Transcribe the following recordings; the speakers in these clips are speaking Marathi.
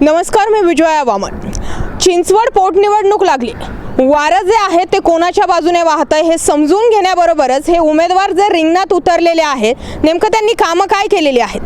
नमस्कार मी विजया वामन. चिंचवड पोटनिवडणूक लागली. वारं जे आहे ते कोणाच्या बाजूने वाहत आहे हे समजून घेण्याबरोबरच हे उमेदवार जे रिंगणात उतरलेले आहेत नेमकं त्यांनी कामं काय केलेली आहेत?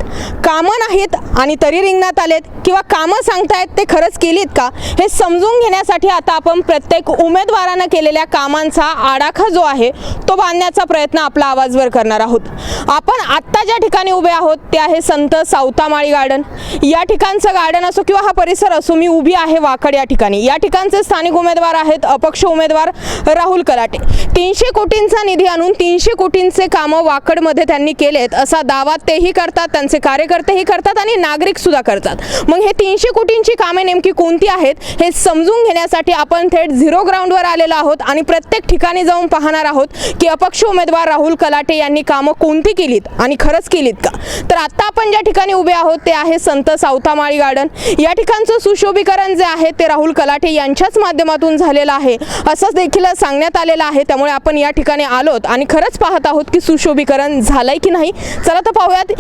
कामं नाहीत आणि तरी रिंगणात आलेत. किंवा कामं सांगतायत ते खरंच केलीत का? हे समजून घेण्यासाठी आता आपण प्रत्येक उमेदवारानं केलेल्या कामांचा आडाखा जो आहे तो बांधण्याचा प्रयत्न आपला आवाजवर करणार आहोत. आपण आत्ता ज्या ठिकाणी उभे आहोत ते आहे संत सावतामाळी गार्डन. या ठिकाणचं गार्डन असो किंवा हा परिसर असो मी उभी आहे वाकड या ठिकाणी. या ठिकाणचे स्थानिक उमेदवार आहेत अपक्ष उमेदवार राहुल कलाटे. तीनशे कोटींचा निधी आणून तीनशे कोटींचे कामं वाकडमध्ये त्यांनी केलेत असा दावा तेही करतात त्यांचे कार्यकर्तेही करतात आणि नागरिकसुद्धा करतात. मग हे तीनशे कोटींची कामे नेमकी कोणती आहेत हे समजून घेण्यासाठी आपण थेट झिरो ग्राउंडवर आलेलो आहोत आणि प्रत्येक ठिकाणी जाऊन पाहणार आहोत की अपक्ष उमेदवार राहुल कलाटे यांनी कामं कोणती केलीत आणि खरंच केलीत का? तर आत्ता आपण ज्या ठिकाणी उभे आहोत ते आहे संत सावतामाळी गार्डन. या ठिकाणचं सुशोभीकरण जे आहे ते राहुल कलाटे यांच्याच माध्यमातून झालेलं आहे असंच देखील सांगण्यात आलेलं आहे. त्यामुळे आपण या ठिकाणी आलोत आणि खरंच पाहत आहोत की सुशोभीकरण झालंय की नाही. चला तर पाहूयात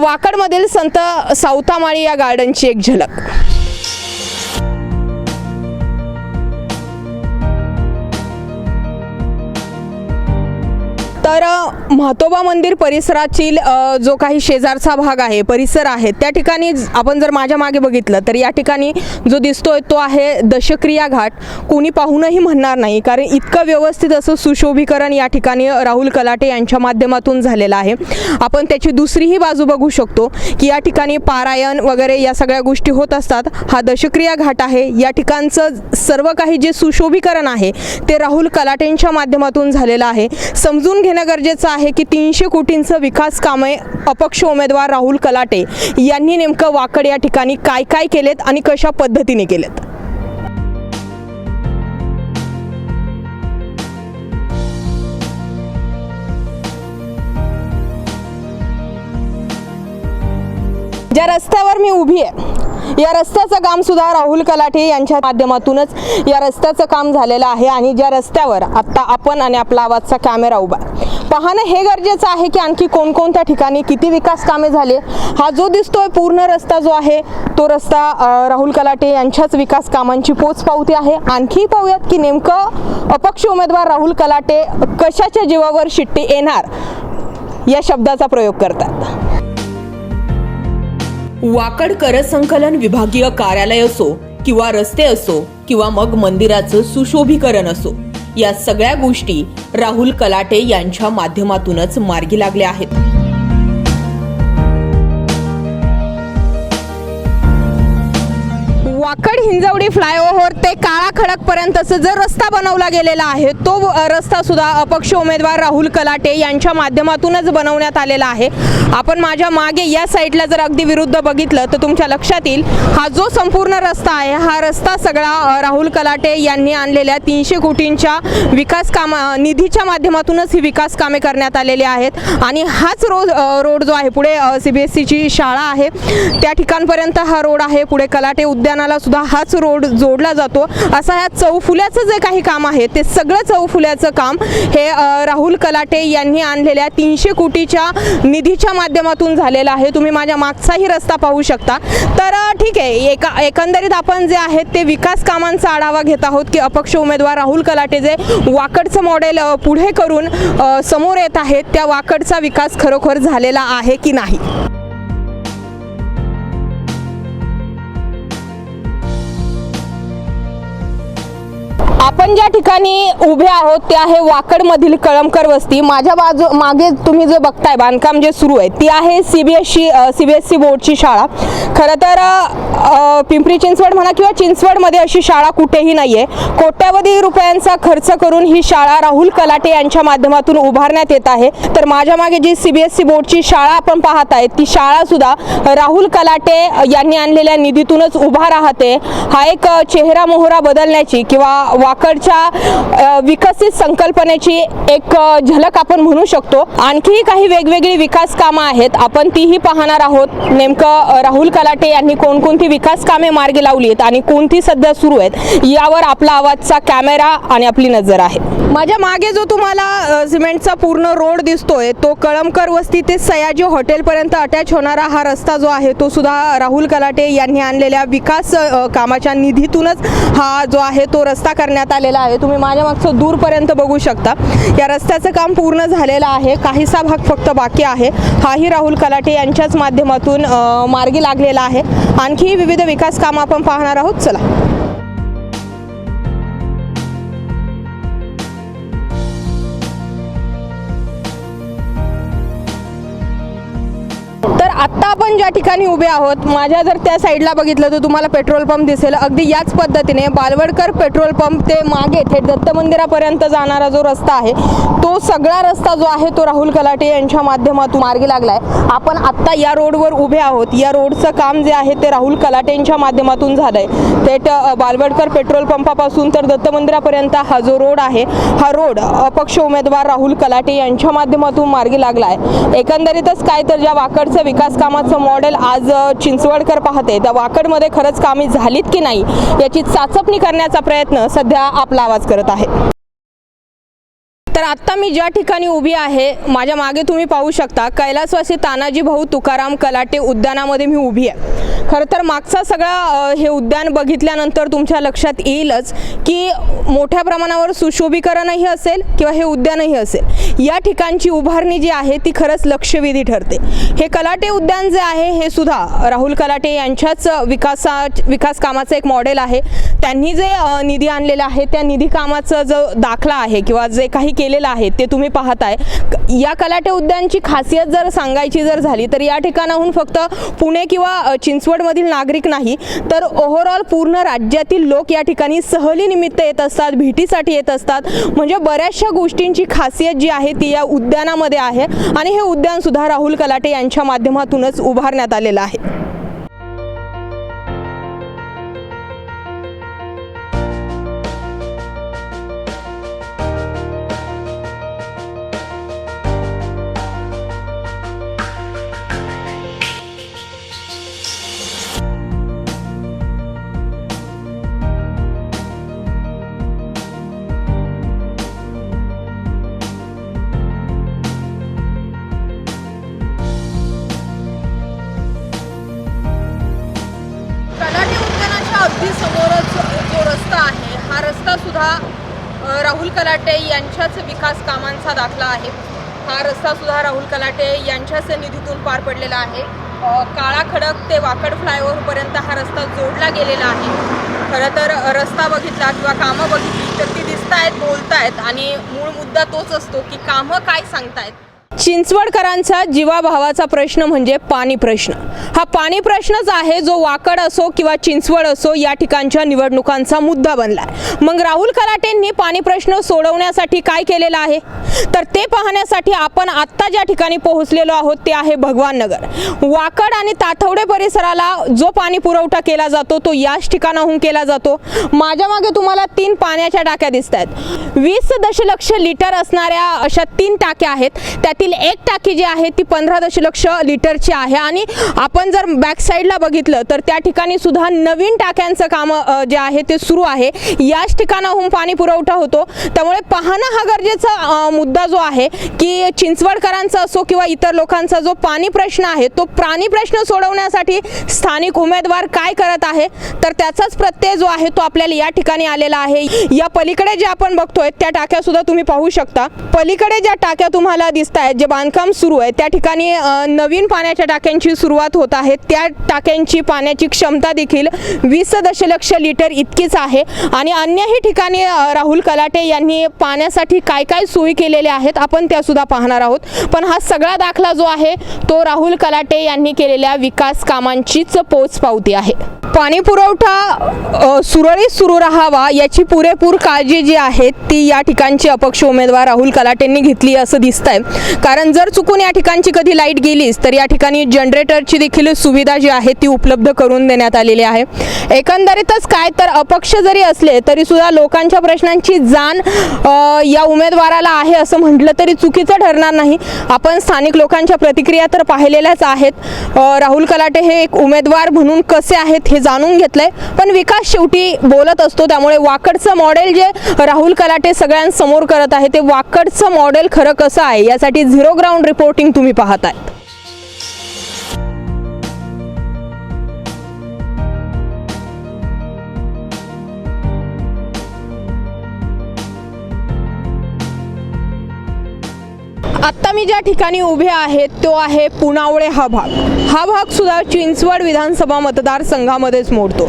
वाकडमधील संत सावतामाळी या गार्डन गार्डनची एक झलक. तर म्हातोबा मंदिर परिसरातील जो काही शेजारचा भाग आहे परिसर आहे त्या ठिकाणी आपण जर माझ्या मागे बघितलं तर या ठिकाणी जो दिसतोय तो आहे दशक्रिया घाट. कोणी पाहूनही म्हणणार नाही कारण इतकं व्यवस्थित असं सुशोभीकरण या ठिकाणी राहुल कलाटे यांच्या माध्यमातून झालेलं आहे. आपण त्याची दुसरीही बाजू बघू शकतो की या ठिकाणी पारायण वगैरे या सगळ्या गोष्टी होत असतात. हा दशक्रिया घाट आहे. या ठिकाणचं सर्व काही जे सुशोभीकरण आहे ते राहुल कलाटेंच्या माध्यमातून झालेलं आहे. समजून घेणं गरजेचं आहे की तीनशे कोटींचं विकास कामे अपक्ष उमेदवार राहुल कलाटे यांनी नेमकं वाकड या ठिकाणी काय काय केलेत आणि कशा पद्धतीने केलेत? ज्या रस्त्यावर मी उभी आहे या रस्त्याचं काम सुद्धा राहुल कलाटे यांच्या माध्यमातूनच या रस्त्याचं काम झालेलं आहे आणि ज्या रस्त्यावर आत्ता आपण आणि आपला आवाजचा कॅमेरा उभा पाहणं हे गरजेचं आहे की आणखी कोणकोणत्या ठिकाणी किती विकास कामे झाले हा जो दिसतोय पूर्ण रस्ता जो आहे तो रस्ता राहुल कलाटे यांच्याच विकास कामांची पोच पावती आहे. आणखी पाहूयात की नेमकं अपक्ष उमेदवार राहुल कलाटे कशाच्या जीवावर शिट्टी येणार या शब्दाचा प्रयोग करतात. वाकड कर संकलन विभागीय कार्यालय असो किंवा रस्ते असो किंवा मग मंदिराचं सुशोभीकरण असो या सगळ्या गोष्टी राहुल कलाटे यांच्या माध्यमातूनच मार्गी लागल्या आहेत. वाकड हिंजवडी फ्लायओव्हर ते काळा खडकपर्यंतचा जो रस्ता बनवला गेलेला आहे तो रस्ता सुद्धा अपक्ष उमेदवार राहुल कलाटे यांच्या माध्यमातूनच बनवण्यात आलेला आहे. आपण माझ्या मागे या साईडला जर अगदी विरुद्ध बघितलं तर तुमच्या लक्षात येईल हा जो संपूर्ण रस्ता आहे हा रस्ता सगळा राहुल कलाटे यांनी आणलेल्या तीनशे कोटींच्या विकास कामा निधीच्या माध्यमातूनच ही विकास कामे करण्यात आलेली आहेत. आणि हाच रोज रोड जो आहे पुढे सी बी एस सीची शाळा आहे. त्या ठिकाणपर्यंत हा रोड आहे. पुढे कलाटे उद्यानाला सुद्धा हाच रोड जोडला जातो. असा ह्या चौफुल्याचं जे काही काम आहे ते सगळं चौफुल्याचं काम हे राहुल कलाटे यांनी आणलेल्या तीनशे कोटीच्या निधीच्या माध्यमातून झालेलं आहे. तुम्ही माझ्या मागचाही रस्ता पाहू शकता. तर ठीक आहे. एका एकंदरीत आपण जे आहेत ते विकास कामांचा आढावा घेत आहोत की अपक्ष उमेदवार राहुल कलाटे जे वाकडचं मॉडेल पुढे करून समोर येत आहेत त्या वाकडचा विकास खरोखर झालेला आहे की नाही? आपण ज्या ठिकाणी उभे आहोत ते आहे वाकडमधील कळमकर वस्ती. माझ्या बाजू मागे तुम्ही जे बघताय बांधकाम जे सुरू आहे ती आहे C B S C C B S C बोर्डची शाळा. खरं तर पिंपरी चिंचवड म्हणा किंवा चिंचवडमध्ये अशी शाळा कुठेही नाही आहे कोट्यावधी रुपयांचा खर्च करून ही शाळा राहुल कलाटे यांच्या माध्यमातून उभारण्यात येत आहे. तर माझ्या मागे जी सी बी एस सी बोर्डची शाळा आपण पाहत आहेत ती शाळा सुद्धा राहुल कलाटे यांनी आणलेल्या निधीतूनच उभा राहते. हा एक चेहरा मोहरा बदलण्याची किंवा वाकडच्या विकसित संकल्पनेची एक झलक आपण म्हणू शकतो. आणखीही काही वेगवेगळी विकास कामं आहेत आपण तीही पाहणार आहोत. नेमकं राहुल कलाटे यांनी कोणकोणती विकास कामे मार्गी लावली आहेत आणि कोणती सध्या सुरू आहेत यावर आपला आवाजचा कॅमेरा आणि आपली नजर आहे. माझ्या मागे जो तुम्हाला सिमेंटचा पूर्ण रोड दिसतोय तो कळमकर वस्ती ते सयाजी हॉटेलपर्यंत अटॅच होणारा हा रस्ता जो आहे तो सुद्धा राहुल कलाटे यांनी आणलेल्या विकास कामाच्या निधीतूनच हा जो आहे तो रस्ता करण्यात आलेला आहे. तुम्ही माझ्या मागचं दूरपर्यंत बघू शकता. या रस्त्याचं काम पूर्ण झालेलं आहे. काहीसा भाग फक्त बाकी आहे. हाही राहुल कलाटे यांच्याच माध्यमातून मार्गी मार्गी लागलेला आहे. आणखी विविध विकास कामं आपण पाहणार आहोत. चला. आत्ता आपण ज्या ठिकाणी उभे आहोत माझ्या जर त्या साईडला बघितलं तर तुम्हाला पेट्रोल पंप दिसेल. अगदी याच पद्धतीने बालवडकर पेट्रोल पंप ते मागे थेट दत्त मंदिरापर्यंत जाणारा जो रस्ता आहे तो सगळा रस्ता जो आहे तो राहुल कलाटे यांच्या माध्यमातून मार्गी लागला आहे आपण आत्ता या रोडवर उभे आहोत. या रोडचं काम जे आहे ते राहुल कलाटेंच्या माध्यमातून झालं आहे थेट बालवडकर पेट्रोल पंपापासून तर दत्त मंदिरापर्यंत हा जो रोड आहे हा रोड अपक्ष उमेदवार राहुल कलाटे यांच्या माध्यमातून मार्गी लागला आहे एकंदरीतच काय तर ज्या वाकडचं विकास कामाचं मॉडेल आज चिंचवडकर पाहते. त्या वाकडमध्ये खरंच कामे झालीत की नाही याची चाचपणी करण्याचा प्रयत्न सध्या आपला आवाज करत आहे. तर आत्ता मी ज्या ठिकाणी उभी आहे माझ्या मागे तुम्ही पाहू शकता कैलासवासी तानाजी भाऊ तुकाराम कलाटे उद्यानामध्ये मी उभी आहे. खरं तर मागचा सगळा हे उद्यान बघितल्यानंतर तुमच्या लक्षात येईलच की मोठ्या प्रमाणावर सुशोभीकरणही असेल किंवा हे उद्यानही असेल. या ठिकाणची उभारणी जी आहे ती खरंच लक्षवेधी ठरते. हे कलाटे उद्यान जे आहे हे सुद्धा राहुल कलाटे यांच्याच विकासा विकास कामाचं एक मॉडेल आहे. त्यांनी जे निधी आणलेला आहे त्या निधी कामाचं जो दाखला आहे किंवा जे काही केलेलं आहे ते तुम्ही पाहताय. या कलाटे उद्यानची खासियत जर सांगायची जर झाली तर या ठिकाणाहून फक्त पुणे किंवा चिंचवडमधील नागरिक नाही तर ओव्हरऑल पूर्ण राज्यातील लोक या ठिकाणी सहलीनिमित्त येत असतात भेटीसाठी येत असतात. म्हणजे बऱ्याचशा गोष्टींची खासियत जी आहे ती या उद्यानामध्ये आहे. आणि हे उद्यानसुद्धा राहुल कलाटे यांच्या माध्यमातूनच उभारण्यात आलेलं आहे. हा राहुल कलाटे यांच्याच विकास कामांचा दाखला आहे. हा रस्ता सुद्धा राहुल कलाटे यांच्याच निधीतून पार पडलेला आहे. काळा खडक ते वाकड फ्लायओव्हरपर्यंत हा रस्ता जोडला गेलेला आहे. खरं तर रस्ता बघितला किंवा कामं बघितली तर ती दिसत आहेत बोलत बोलतायत आणि मूळ मुद्दा तोच असतो की कामं काय सांगतायत. चिंचवडकरांचा जीवाभावाचा प्रश्न म्हणजे पाणी प्रश्न. हा पाणी प्रश्नच आहे जो वाकड असो किंवा चिंचवड असो या ठिकाणच्या निवडणुकांचा मुद्दा बनलाय. मग राहुल कलाटेंनी पाणी प्रश्न सोडवण्यासाठी काय केलेलं आहे? तर ते पाहण्यासाठी आपण आत्ता ज्या ठिकाणी पोहोचलेलो आहोत ते आहे भगवान नगर. वाकड आणि ताथवडे परिसराला जो पाणी पुरवठा केला जातो तो याच ठिकाणाहून केला जातो. माझ्या मागे तुम्हाला तीन पाण्याच्या टाक्या दिसत आहेत वीस दशलक्ष लिटर असणाऱ्या अशा तीन टाक्या आहेत. त्यातील एक टाकी जी आहे ती पंधरा दशलक्ष लिटरची आहे. आणि आपण जर बॅक साईडला बघितलं तर त्या ठिकाणी सुद्धा नवीन टाक्यांचं काम जे आहे ते सुरू आहे. याच ठिकाणाहून पाणी पुरवठा होतो. त्यामुळे पाहणं हा गरजेचा मुद्दा जो आहे की चिंचवडकरांचा असो किंवा इतर लोकांचा जो पाणी प्रश्न आहे तो प्राणी प्रश्न सोडवण्यासाठी स्थानिक उमेदवार काय करत आहे तर त्याचाच प्रत्यय जो आहे तो आपल्याला या ठिकाणी आलेला आहे. या पलीकडे जे आपण बघतोय त्या टाक्या सुद्धा तुम्ही पाहू शकता. पलीकडे ज्या टाक्या तुम्हाला दिसत आहेत जे बांधकाम सुरू आहे त्या ठिकाणी नवीन पाण्याच्या टाक्यांची सुरुवात होत आहे. त्या टाक्यांची पाण्याची क्षमता देखील वीस दशलक्ष लिटर इतकीच आहे. आणि अन्यही ठिकाणी राहुल कलाटे यांनी पाण्यासाठी काय काय सोयी केलेल्या आहेत आपण त्यासुद्धा पाहणार आहोत. पण हा सगळा दाखला जो आहे तो राहुल कलाटे यांनी केलेल्या विकास कामांचीच पोचपावती आहे. पाणी पुरवठा सुरळीत सुरू राहावा याची पुरेपूर काळजी जी आहे ती या ठिकाणची अपक्ष उमेदवार राहुल कलाटेंनी घेतली असं दिसत आहे कारण जर चुकून या ठिकाणची कधी लाइट गेलीच तर या ठिकाणी जनरेटरची देखील सुविधा जी आहे ती उपलब्ध करून देण्यात आलेली आहे. एकंदरीतच काय तर अपक्ष जरी असले तरी सुद्धा लोकांच्या प्रश्नांची जाण या उमेदवाराला आहे असं म्हटलं तरी चुकीचं ठरणार नाही. आपण स्थानिक लोकांच्या प्रतिक्रिया तर पाहिलेल्याच आहेत. राहुल कलाटे हे एक उमेदवार म्हणून कसे आहेत हे जाणून घेतलंय. पण विकास शेवटी बोलत असतो त्यामुळे वाकडचं मॉडेल जे राहुल कलाटे सगळ्यांसमोर करत आहे ते वाकडचं मॉडेल खरं कसं आहे? यासाठी झिरो ग्राउंड रिपोर्टिंग तुम्ही पाहत पाहताय. आत्ता मी ज्या ठिकाणी उभे आहे तो आहे पुनावळे हा भाग. हा भाग सुद्धा चिंचवड विधानसभा मतदारसंघामध्येच मोडतो.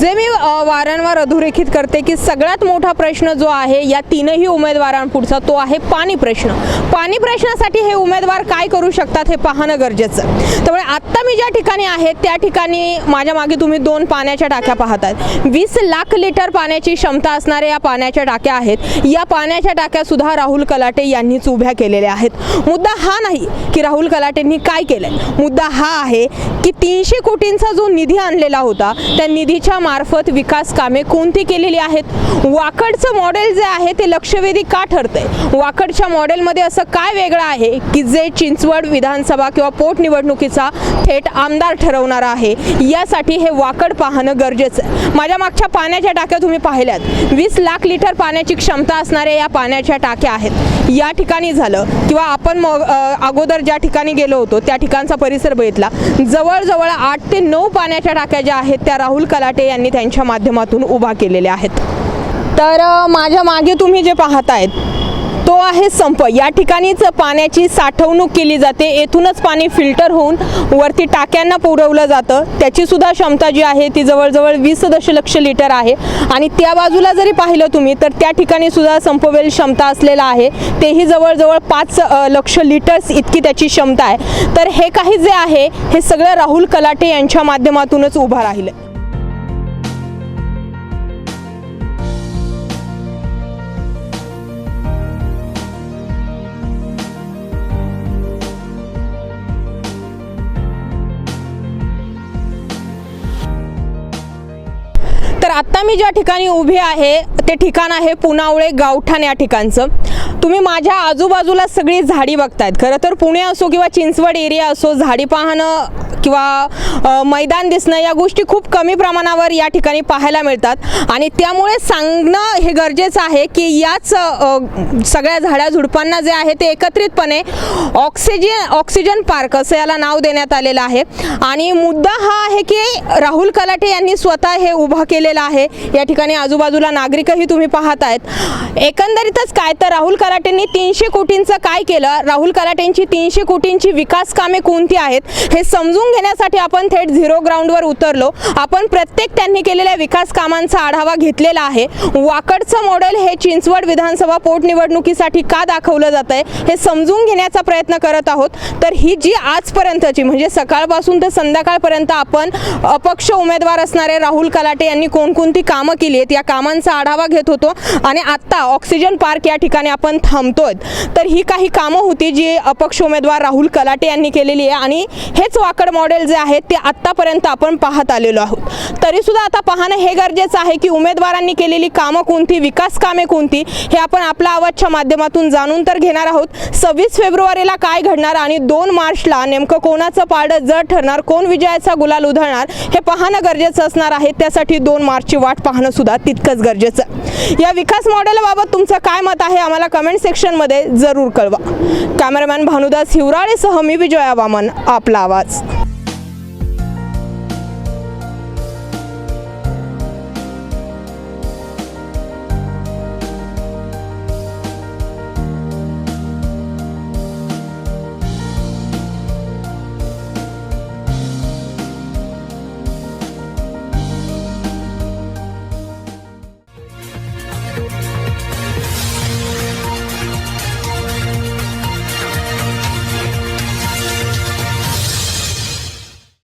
जे मी वारंवार अधोरेखित करते की सगळ्यात मोठा प्रश्न जो आहे या तीनही उमेदवारांपुढचा तो आहे पाणी प्रश्न. पाणी प्रश्नासाठी हे उमेदवार काय करू शकतात हे पाहणं गरजेचं. त्यामुळे आत्ता मी ज्या ठिकाणी आहे त्या ठिकाणी माझ्या मागे तुम्ही दोन पाण्याच्या टाक्या पाहतात. वीस लाख लिटर पाण्याची क्षमता असणाऱ्या या पाण्याच्या टाक्या आहेत. या पाण्याच्या टाक्या सुद्धा राहुल कलाटे यांनीच उभ्या केलेल्या आहेत. मुद्दा हा नाही की राहुल कलाटेंनी काय केलंय. मुद्दा हा आहे की तीनशे कोटींचा जो निधी आणलेला होता त्या निधीच्या मार्फत विकास कामे कोणती केलेली आहेत? वाकडचं मॉडेल जे आहे ते लक्षवेधी का ठरतंय? वाकडच्या मॉडेलमध्ये असं काय वेगळं आहे की जे चिंचवड विधानसभा किंवा पोटनिवडणुकीचा थेट आमदार ठरवणार आहे? यासाठी हे वाकड पाहणं गरजेचं आहे. माझ्या मागच्या पाण्याच्या टाक्या तुम्ही पाहिल्यात. वीस लाख लिटर पाण्याची क्षमता असणाऱ्या या पाण्याच्या टाक्या आहेत. या ठिकाणी झालं किंवा आपण मग अगोदर ज्या ठिकाणी गेलो होतो त्या ठिकाणचा परिसर बघितला. जवळजवळ आठ ते नऊ पाण्याच्या टाक्या ज्या आहेत त्या राहुल कलाटे यांनी त्यांच्या माध्यमातून उभा केलेल्या आहेत. तर माझ्या मागे तुम्ही जे पाहतायत आहेत आहे संप. या ठिकाणीच पाण्याची साठवणूक केली जाते. येथूनच पाणी फिल्टर होऊन वरती टाक्यांना पुरवलं जातं. त्याची सुद्धा क्षमता जी आहे ती जवळजवळ वीस दशलक्ष लिटर आहे. आणि त्या बाजूला जरी पाहिलं तुम्ही तर त्या ठिकाणी सुद्धा संपवेल क्षमता असलेला आहे. तेही जवळजवळ पाच लक्ष लिटर्स इतकी त्याची क्षमता आहे. तर हे काही जे आहे हे सगळं राहुल कलाटे यांच्या माध्यमातूनच उभं राहिलं. आत्ता मी ज्या ठिकाणी उभी आहे ते ठिकाण आहे पुनावळे गावठाण या ठिकाणचं. तुम्ही माझ्या आजूबाजूला सगळी झाडी बघतायत. खरं तर पुणे असो किंवा चिंचवड एरिया असो झाडी पाहणं किंवा मैदान दिसणं या गोष्टी खूप कमी प्रमाणावर या ठिकाणी पाहायला मिळतात. आणि त्यामुळे सांगणं हे गरजेचं आहे की याच सगळ्या झाड्या झुडपांना जे आहे ते एकत्रितपणे ऑक्सिजन ऑक्सिजन पार्क असं याला नाव देण्यात आलेलं आहे. आणि मुद्दा हा आहे की राहुल कलाटे यांनी स्वतः हे उभं केलेलं आहे. या ठिकाणी आजूबाजूला नागरिकही तुम्ही पाहत आहेत. एकंदरीतच काय तर राहुल कलाटेंनी तीनशे कोटींचं काय केलं? राहुल कलाटेंची तीनशे कोटींची विकास कामे कोणती आहेत? हे समजून घेण्यासाठी आपण थेट झिरो ग्राउंडवर उतरलो. आपण प्रत्येक त्यांनी केलेल्या विकास कामांचा आढावा घेतलेला आहे. वाकडचं मॉडेल हे चिंचवड विधानसभा पोटनिवडणुकीसाठी का दाखवलं जात आहे हे समजून घेण्याचा प्रयत्न करत आहोत. तर ही जी आजपर्यंतची म्हणजे सकाळपासून तर संध्याकाळपर्यंत आपण अपक्ष उमेदवार असणारे राहुल कलाटे यांनी कोणकोणती कामं केली आहेत या कामांचा आढावा घेत होतो. आणि आत्ता ऑक्सिजन पार्क या ठिकाणी आपण थांबतोय. तर ही काही कामं होती जी अपक्ष उमेदवार राहुल कलाटे यांनी केलेली आहे. आणि हेच वाकड मॉडेल जे आहेत ते आत्तापर्यंत आपण पाहत आलेलो आहोत. तरीसुद्धा आता पाहणं हे गरजेचं आहे की उमेदवारांनी केलेली कामं कोणती विकास कामे कोणती हे आपण आपल्या आवाजच्या माध्यमातून जाणून तर घेणार आहोत. सव्वीस फेब्रुवारीला काय घडणार आणि दोन मार्चला नेमकं कोणाचं पाडं जड ठरणार कोण विजयाचा गुलाल उधळणार हे पाहणं गरजेचं असणार आहे. त्यासाठी दोन मार्चची वाट पाहणं सुद्धा तितकंच गरजेचं. या विकास मॉडेलबाबत तुमचं काय मत आहे आम्हाला कमेंट सेक्शनमध्ये जरूर कळवा. कॅमेरामॅन भानुदास हिवराळेसह मी विजया वामन आपला आवाज.